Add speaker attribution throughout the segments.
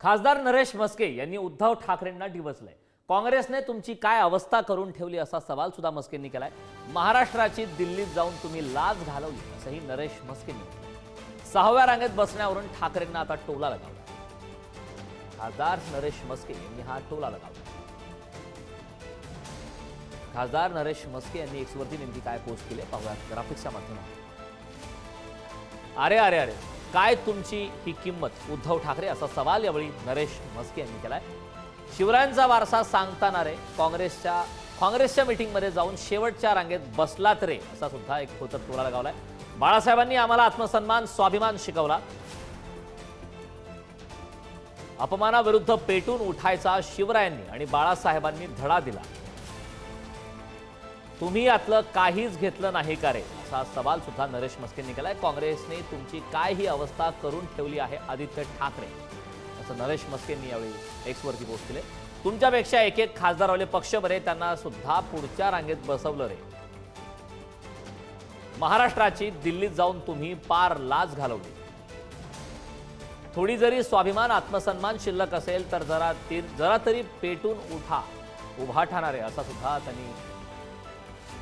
Speaker 1: खासदार नरेश म्हस्के यांनी उद्धव ठाकरेंना डिवचलंय. काँग्रेसने तुमची काय अवस्था करून ठेवली असा सवाल सुद्धा मस्केंनी केलाय. महाराष्ट्राची दिल्लीत जाऊन तुम्ही लाज घालवली असंही नरेश मस्केंनी सहाव्या रांगेत बसण्यावरून ठाकरेंना आता टोला लगावला. खासदार नरेश मस्के यांनी हा टोला लगावला. खासदार नरेश म्हस्के यांनी एक्सवरती नेमकी काय पोस्ट केली आहे पाहूया ग्राफिक्सच्या माध्यमातून. अरे अरे अरे. काय तुमची ही किंमत? उद्धव ठाकरे असा सवाल यावेळी नरेश म्हस्के यांनी केलाय. शिवरायांचा वारसा सांगताना रे काँग्रेसच्या काँग्रेसच्या मिटिंगमध्ये जाऊन शेवटच्या रांगेत बसलात रे असा सुद्धा एक खोचक टोला लगावलाय बाळासाहेबांनी आम्हाला आत्मसन्मान स्वाभिमान शिकवला. अपमानाविरुद्ध पेटून उठायचा शिवरायांनी आणि बाळासाहेबांनी धडा दिला. तुम्ही यातलं काहीच घेतलं नाही का रे? असा सवाल सुद्धा नरेश मस्केंनी केलाय काँग्रेसने तुमची काय ही अवस्था करून ठेवली आहे आदित्य ठाकरे. असं नरेश मस्केंनी यावेळी एक्सवरती पोस्ट केले. तुमच्यापेक्षा एक एक खासदारवाले पक्ष बरे त्यांना सुद्धा पुढच्या रांगेत बसवलं रे. महाराष्ट्राची दिल्लीत जाऊन तुम्ही पार लाज घालवली. थोडी जरी स्वाभिमान आत्मसन्मान शिल्लक असेल तर जरा ती जरा तरी पेटून उठा. उभा ठाणारे असा सुद्धा त्यांनी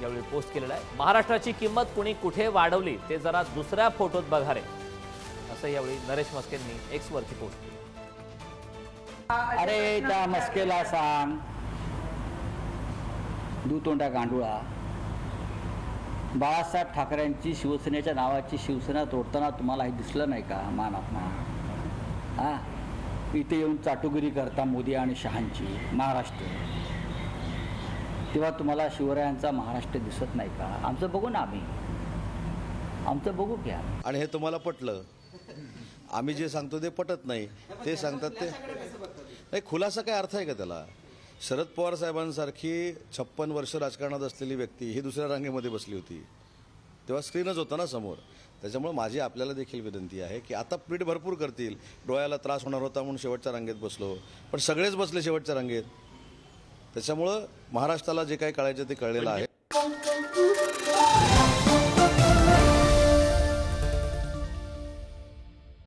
Speaker 1: यावेळी पोस्ट केलेला आहे. महाराष्ट्राची किंमत कुणी कुठे वाढवली ते जरा दुसऱ्या फोटोत बघा रे. असं यावेळी नरेश मस्केंनी एक्स वरती पोस्ट केली.
Speaker 2: अरे त्या मस्केला सांग. दुतोंडा गांडुळा. बाळासाहेब ठाकरेंची शिवसेनेच्या नावाची शिवसेना तोडताना तुम्हाला हे दिसलं नाही का मान हा? इथे येऊन चाटुगिरी करता मोदी आणि शहांची महाराष्ट्र. तेव्हा तुम्हाला शिवरायांचा महाराष्ट्र दिसत नाही का? आमचं बघू ना आम्ही. आमचं बघू घ्या
Speaker 3: आणि हे तुम्हाला पटलं. आम्ही जे सांगतो ते पटत नाही. ते सांगतात ते नाही खुलासा काय अर्थ आहे का त्याला? शरद पवार साहेबांसारखी छप्पन वर्ष राजकारणात असलेली व्यक्ती ही दुसऱ्या रांगेमध्ये बसली होती. तेव्हा स्क्रीनच होता ना समोर. त्याच्यामुळे माझी आपल्याला देखील विनंती आहे की आता पीठ भरपूर करतील. डोळ्याला त्रास होणार होता म्हणून शेवटच्या रांगेत बसलो. पण सगळेच बसले शेवटच्या रांगेत. त्याच्यामुळं महाराष्ट्राला जे काही कळायचं ते कळलेलं आहे.